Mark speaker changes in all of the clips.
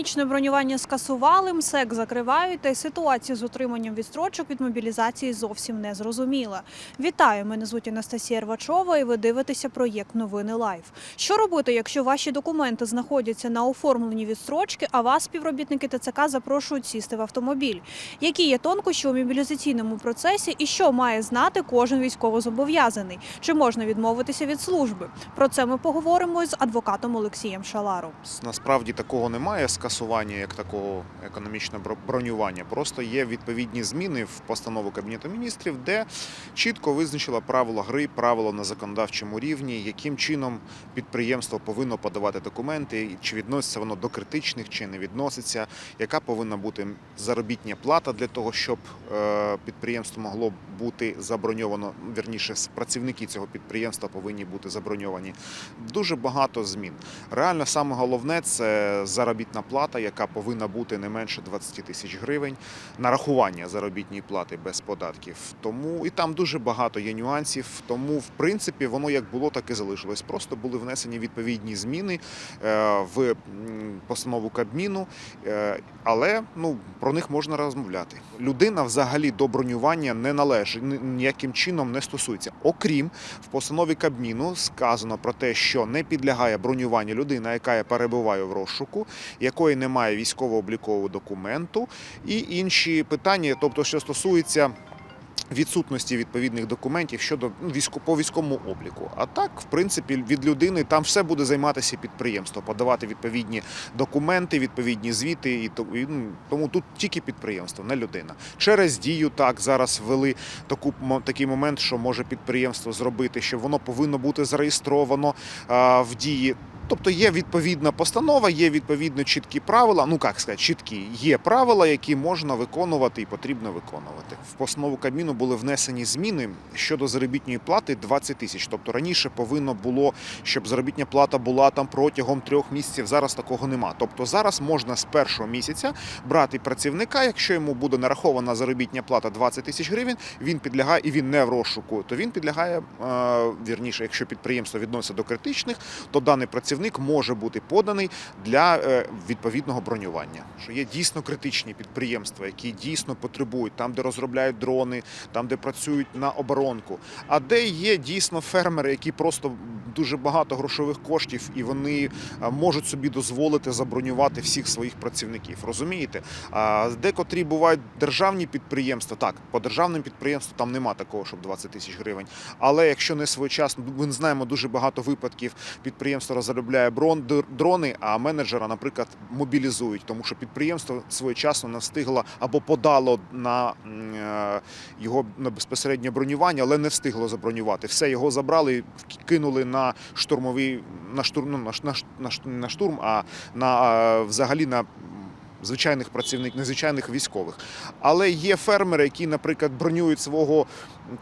Speaker 1: Економічне бронювання скасували, МСЕК закривають, та й ситуація з отриманням відстрочок від мобілізації зовсім не зрозуміла. Вітаю, мене звуть Анастасія Рвачова, і ви дивитеся проєкт Новини Лайф. Що робити, якщо ваші документи знаходяться на оформленні відстрочки, а вас співробітники ТЦК запрошують сісти в автомобіль? Які є тонкощі у мобілізаційному процесі і що має знати кожен військовозобов'язаний? Чи можна відмовитися від служби? Про це ми поговоримо з адвокатом Олексієм Шаларом.
Speaker 2: Насправді такого немає скасування як такого економічного бро- бронювання. Просто є відповідні зміни в постанову Кабінету міністрів, де чітко визначила правила гри, правила на законодавчому рівні, яким чином підприємство повинно подавати документи, чи відноситься воно до критичних, чи не відноситься, яка повинна бути заробітня плата для того, щоб е, підприємство могло бути заброньовано. Вірніше, працівники цього підприємства повинні бути заброньовані. Дуже багато змін. Реально, саме головне це заробітна плата, яка повинна бути не менше 20 тисяч гривень, нарахування заробітної плати без податків. Тому і там дуже багато є нюансів. Тому, в принципі, воно як було, так і залишилось. Просто були внесені відповідні зміни е, в постанову Кабміну, е, але ну про них можна розмовляти. Людина взагалі до бронювання не належить ніяким чином не стосується. Окрім в постанові Кабміну сказано про те, що не підлягає бронюванню людина, яка перебуває в розшуку, якої немає військово-облікового документу, і інші питання, тобто, що стосується. Відсутності відповідних документів щодо ну, військо по військовому обліку. А так, в принципі, від людини там все буде займатися підприємство, подавати відповідні документи, відповідні звіти. І ну, тому тут тільки підприємство, не людина. Через дію так зараз ввели таку такий момент, що може підприємство зробити, що воно повинно бути зареєстровано а, в дії. Тобто є відповідна постанова, є відповідно чіткі правила. Ну як сказати, чіткі є правила, які можна виконувати і потрібно виконувати. В постанову Кабміну були внесені зміни щодо заробітної плати 20 тисяч. Тобто раніше повинно було, щоб заробітня плата була там протягом трьох місяців. Зараз такого нема. Тобто зараз можна з першого місяця брати працівника, якщо йому буде нарахована заробітня плата 20 тисяч гривень, він підлягає і він не в розшуку, то він підлягає е, вірніше, якщо підприємство відноситься до критичних, то даний працівник може бути поданий для е, відповідного бронювання. Що є дійсно критичні підприємства, які дійсно потребують там, де розробляють дрони, там, де працюють на оборонку, а де є дійсно фермери, які просто дуже багато грошових коштів, і вони е, можуть собі дозволити забронювати всіх своїх працівників. Розумієте? Декотрі бувають державні підприємства. Так, по державним підприємствам там нема такого, щоб 20 тисяч гривень. Але якщо не своєчасно, ми знаємо дуже багато випадків. Підприємство розробляє дрони, а менеджера, наприклад, мобілізують, тому що підприємство своєчасно не встигло або подало на е, його на безпосереднє бронювання, але не встигло забронювати. Все його забрали, кинули на штурмовий на штурм, ну, на, на, на, на штурм, а на взагалі на. Звичайних працівників, незвичайних військових, але є фермери, які, наприклад, бронюють свого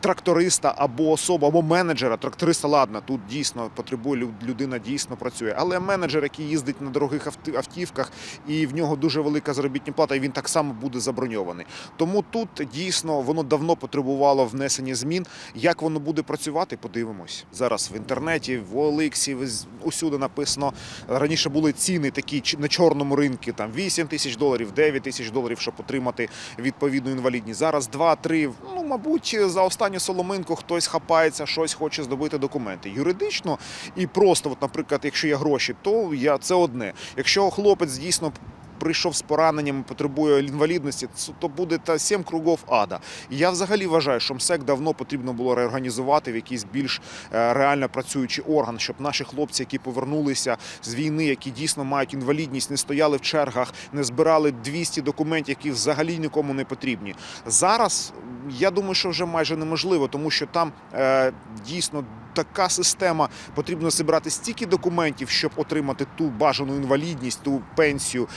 Speaker 2: тракториста або особу, або менеджера. Тракториста, ладно, тут дійсно потребує лю- людина, дійсно працює. Але менеджер, який їздить на дорогих автівках, і в нього дуже велика заробітна плата, і він так само буде заброньований. Тому тут дійсно воно давно потребувало внесення змін. Як воно буде працювати, подивимось. Зараз в інтернеті, в Олексі, усюди написано. Раніше були ціни такі на чорному ринку, там 8 тисяч доларів, 9 тисяч доларів, щоб отримати відповідну інвалідність. Зараз 2-3, ну, мабуть, за останню соломинку хтось хапається, щось хоче здобути документи. Юридично і просто, от, наприклад, якщо є гроші, то я це одне. Якщо хлопець дійсно. Прийшов з пораненням, потребує інвалідності, то буде та сім кругов ада. Я взагалі вважаю, що МСЕК давно потрібно було реорганізувати в якийсь більш е, реально працюючий орган, щоб наші хлопці, які повернулися з війни, які дійсно мають інвалідність, не стояли в чергах, не збирали 200 документів, які взагалі нікому не потрібні. Зараз я думаю, що вже майже неможливо, тому що там е, дійсно. Така система потрібно зібрати стільки документів, щоб отримати ту бажану інвалідність, ту пенсію.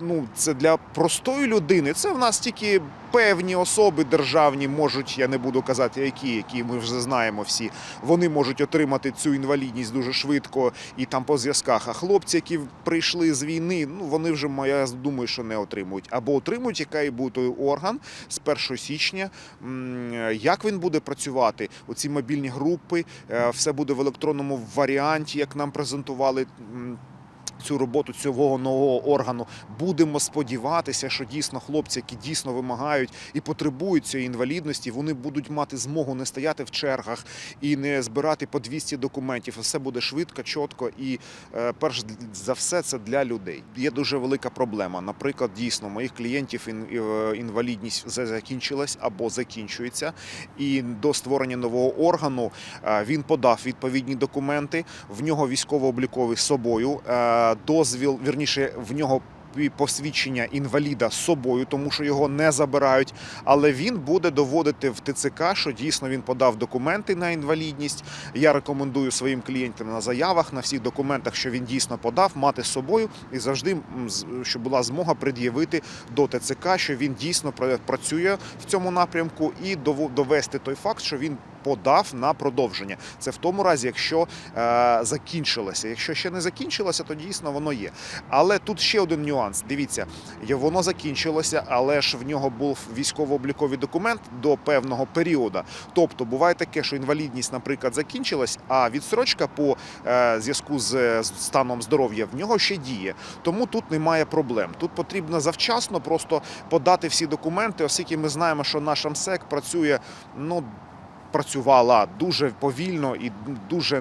Speaker 2: Ну, це для простої людини. Це в нас тільки певні особи державні можуть, я не буду казати, які, які ми вже знаємо всі. Вони можуть отримати цю інвалідність дуже швидко і там по зв'язках. А хлопці, які прийшли з війни, ну вони вже я думаю, що не отримують. Або отримують, який буде орган з 1 січня. Як він буде працювати? Оці мобільні групи, е, все буде в електронному варіанті, як нам презентували. Цю роботу цього нового органу. Будемо сподіватися, що дійсно хлопці, які дійсно вимагають і потребують цієї інвалідності, вони будуть мати змогу не стояти в чергах і не збирати по 200 документів. Все буде швидко, чітко і е, перш за все це для людей. Є дуже велика проблема. Наприклад, дійсно моїх клієнтів е, інвалідність закінчилась або закінчується, і до створення нового органу е, він подав відповідні документи. В нього військово-обліковий з собою, дозвіл, вірніше, в нього. Посвідчення інваліда з собою, тому що його не забирають. Але він буде доводити в ТЦК, що дійсно він подав документи на інвалідність. Я рекомендую своїм клієнтам на заявах, на всіх документах, що він дійсно подав, мати з собою і завжди, щоб була змога пред'явити до ТЦК, що він дійсно працює в цьому напрямку, і довести той факт, що він подав на продовження. Це в тому разі, якщо е, закінчилося. Якщо ще не закінчилося, то дійсно воно є. Але тут ще один нюанс. Дивіться, воно закінчилося, але ж в нього був військово-обліковий документ до певного періоду. Тобто буває таке, що інвалідність, наприклад, закінчилась, а відсрочка по е, зв'язку з, станом здоров'я в нього ще діє. Тому тут немає проблем. Тут потрібно завчасно просто подати всі документи, оскільки ми знаємо, що наш МСЕК працює ну. Працювала дуже повільно і дуже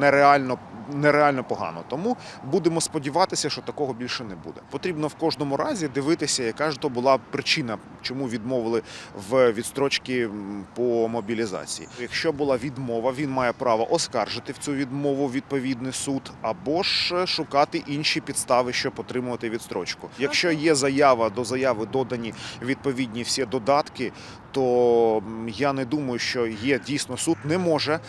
Speaker 2: нереально, нереально погано. Тому будемо сподіватися, що такого більше не буде. Потрібно в кожному разі дивитися, яка ж то була причина, чому відмовили в відстрочці м, по мобілізації. Якщо була відмова, він має право оскаржити в цю відмову відповідний суд або ж шукати інші підстави, щоб отримувати відстрочку. Якщо є заява до заяви додані відповідні всі додатки, то я не думаю, що є дійсно суд не може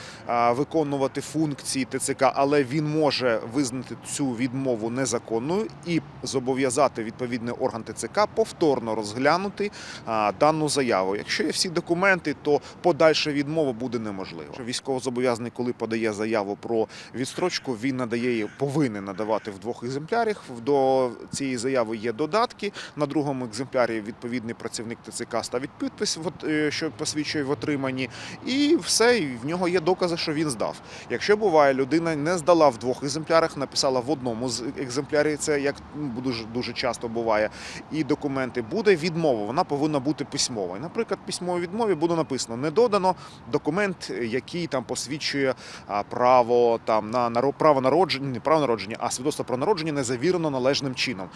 Speaker 2: виконувати функції ТЦК, але він може визнати цю відмову незаконною і зобов'язати відповідний орган ТЦК повторно розглянути дану заяву. Якщо є всі документи, то подальша відмова буде неможлива. Військовозобов'язаний, коли подає заяву про відстрочку, він надає її, повинен надавати в двох екземплярах. До цієї заяви є додатки. На другому екземплярі відповідний працівник ТЦК ставить підпис, е, що посвідчує в отриманні, і все, і в нього є докази, що він здав. Якщо буває, людина не здала в двох екземплярах, написала в одному з екземплярів, це як ну, дуже дуже часто буває, і документи буде відмова. Вона повинна бути письмова. І, Наприклад, письмовій відмові буде написано: не додано документ, який там посвідчує право там на право народження, не право народження, а свідоцтво про народження не завірено належним чином.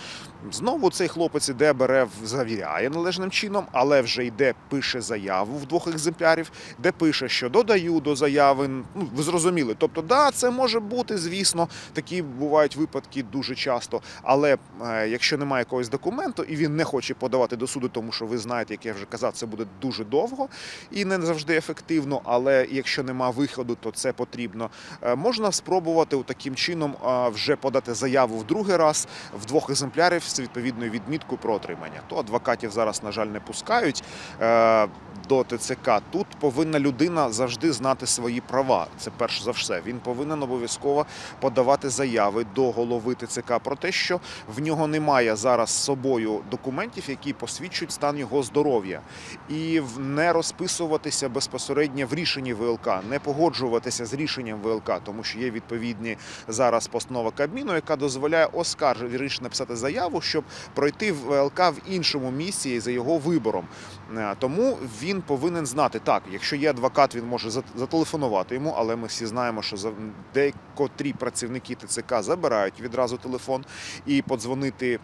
Speaker 2: Знову цей хлопець іде, бере, завіряє належним чином, але вже йде, пише заяву в двох екземплярів, де пише, що додаю до заяви. Ну, ви зрозуміли. Тобто, да, це може бути, звісно, такі бувають випадки дуже часто. Але е, якщо немає якогось документу і він не хоче подавати до суду, тому що ви знаєте, як я вже казав, це буде дуже довго і не завжди ефективно. Але якщо нема виходу, то це потрібно. Е, Можна спробувати таким чином е, вже подати заяву в другий раз в двох екземплярів з відповідною відміткою про отримання. То адвокатів зараз, на жаль, не пускають до ТЦК. Тут повинна людина завжди знати свої права. Це перш за все. Він повинен обов'язково подавати заяви до голови ТЦК про те, що в нього немає зараз з собою документів, які посвідчують стан його здоров'я, і не розписуватися безпосередньо в рішенні ВЛК, не погоджуватися з рішенням ВЛК, тому що є відповідні зараз постанова Кабміну, яка дозволяє оскаржити написати заяву, щоб пройти ВЛК в іншому місці за його вибором. Е, Тому він повинен знати так, якщо є адвокат, він може зат- зателефонувати йому, але ми всі знаємо, що за- декотрі працівники ТЦК забирають відразу телефон і подзвонити.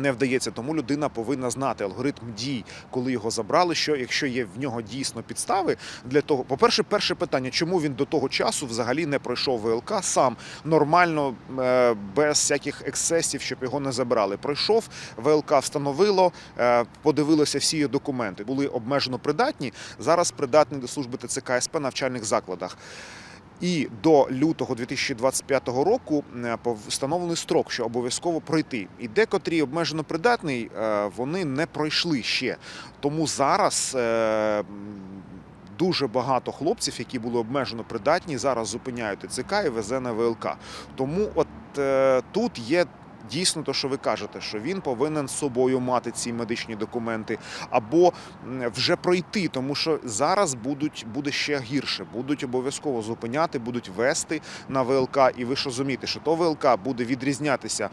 Speaker 2: Не вдається, тому людина повинна знати алгоритм дій, коли його забрали. Що якщо є в нього дійсно підстави для того, по-перше, перше питання, чому він до того часу взагалі не пройшов ВЛК сам нормально, е, без всяких ексцесів, щоб його не забрали. Пройшов ВЛК, встановило, е, подивилося всі документи, були обмежено придатні. Зараз придатні до служби ТЦК СП навчальних закладах. І до лютого 2025 року е, встановлений строк, що обов'язково пройти. І декотрі обмежено придатний, е, вони не пройшли ще. Тому зараз. е, Дуже багато хлопців, які були обмежено придатні, зараз зупиняють ТЦК і везе на ВЛК. Тому от тут є дійсно те, що ви кажете, що він повинен з собою мати ці медичні документи, або вже пройти, тому що зараз будуть буде ще гірше. Будуть обов'язково зупиняти, будуть вести на ВЛК. І ви ж розумієте, що то ВЛК буде відрізнятися.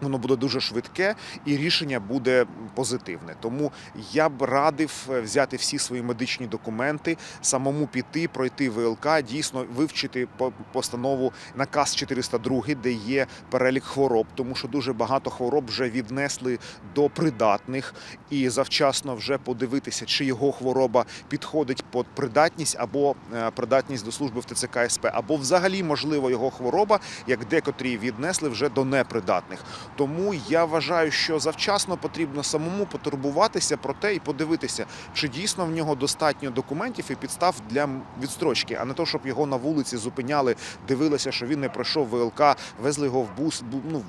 Speaker 2: Воно буде дуже швидке і рішення буде позитивне. Тому я б радив е, взяти всі свої медичні документи, самому піти, пройти ВЛК, дійсно вивчити по- постанову наказ 402, де є перелік хвороб, тому що дуже багато хвороб вже віднесли до придатних, і завчасно вже подивитися, чи його хвороба підходить під придатність або е, придатність до служби в ТЦК СП, або взагалі можливо його хвороба, як декотрі віднесли вже до непридатних. Тому я вважаю, що завчасно потрібно самому потурбуватися про те і подивитися, чи дійсно в нього достатньо документів і підстав для відстрочки, а не то, щоб його на вулиці зупиняли, дивилися, що він не пройшов ВЛК, везли його в бус, ну, в-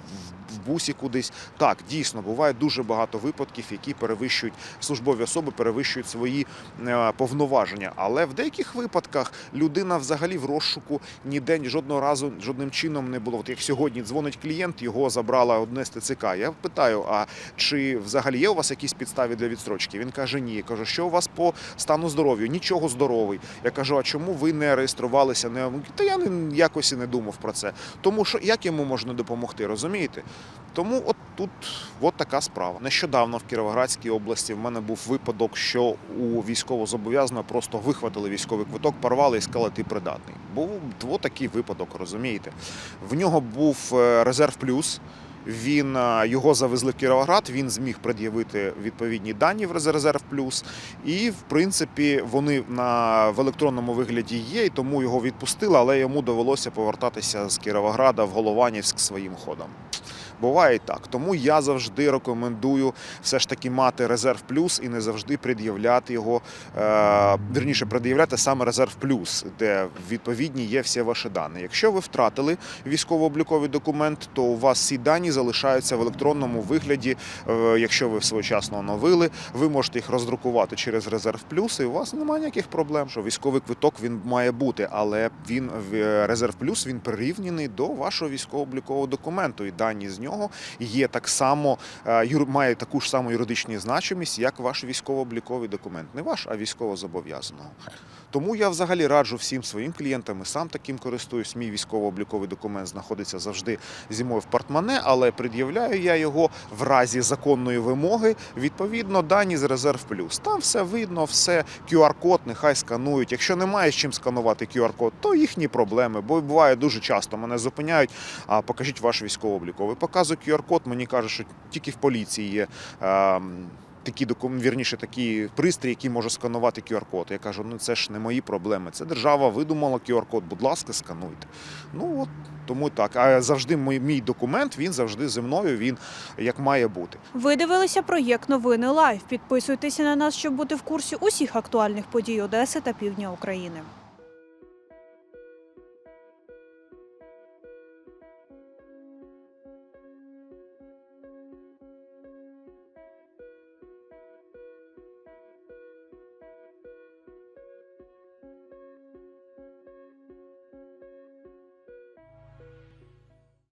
Speaker 2: бусі кудись. Так, дійсно, буває дуже багато випадків, які перевищують службові особи, перевищують свої е, повноваження. Але в деяких випадках людина взагалі в розшуку ніде жодного разу жодним чином не було. От як сьогодні дзвонить клієнт, його забрала одне з. Я питаю: а чи взагалі є у вас якісь підстави для відстрочки? Він каже: ні. Я кажу, що у вас по стану здоров'я? Нічого здоровий. Я кажу, а чому ви не реєструвалися? Не та я не якось і не думав про це. Тому що як йому можна допомогти, розумієте? Тому от тут от така справа. Нещодавно в Кіровоградській області в мене був випадок, що у військовозобов'язаного просто вихватили військовий квиток, порвали і сказали, ти придатний. Був от такий випадок, розумієте. В нього був е, резерв плюс. Він е, його завезли в Кіровоград. Він зміг пред'явити відповідні дані в Резер- резерв плюс. І в принципі вони на в електронному вигляді є, і тому його відпустили, але йому довелося повертатися з Кіровограда в Голованівськ своїм ходом. Буває і так. Тому я завжди рекомендую все ж таки мати резерв плюс і не завжди пред'являти його, е, вірніше, пред'являти саме резерв плюс, де відповідні є всі ваші дані. Якщо ви втратили військово-обліковий документ, то у вас всі дані залишаються в електронному вигляді. Е, Якщо ви своєчасно оновили, ви можете їх роздрукувати через резерв плюс, і у вас немає ніяких проблем. Що військовий квиток він має бути, але він резерв плюс він прирівняний до вашого військово-облікового документу, і дані з нього є так само е, має таку ж саму юридичну значимість, як ваш військово-обліковий документ, не ваш, а військово-зобов'язаного. Тому я взагалі раджу всім своїм клієнтам, і сам таким користуюсь. Мій військово-обліковий документ знаходиться завжди зі мною в портмоне, але пред'являю я його в разі законної вимоги. Відповідно, дані з резерв плюс. Там все видно, все QR-код, нехай сканують. Якщо немає з чим сканувати QR-код, то їхні проблеми. Бо буває дуже часто мене зупиняють. А покажіть ваш військово-обліковий. Показую QR-код, мені кажуть, що тільки в поліції є. ем, Такі докум... вірніше, такі пристрій, які може сканувати QR-код. Я кажу, ну це ж не мої проблеми. Це держава видумала QR-код. Будь ласка, скануйте. Ну от тому так. А завжди мій, мій документ він завжди зі мною. Він як має бути.
Speaker 1: Ви дивилися проєкт Новини Лайв. Підписуйтеся на нас, щоб бути в курсі усіх актуальних подій Одеси та півдня України.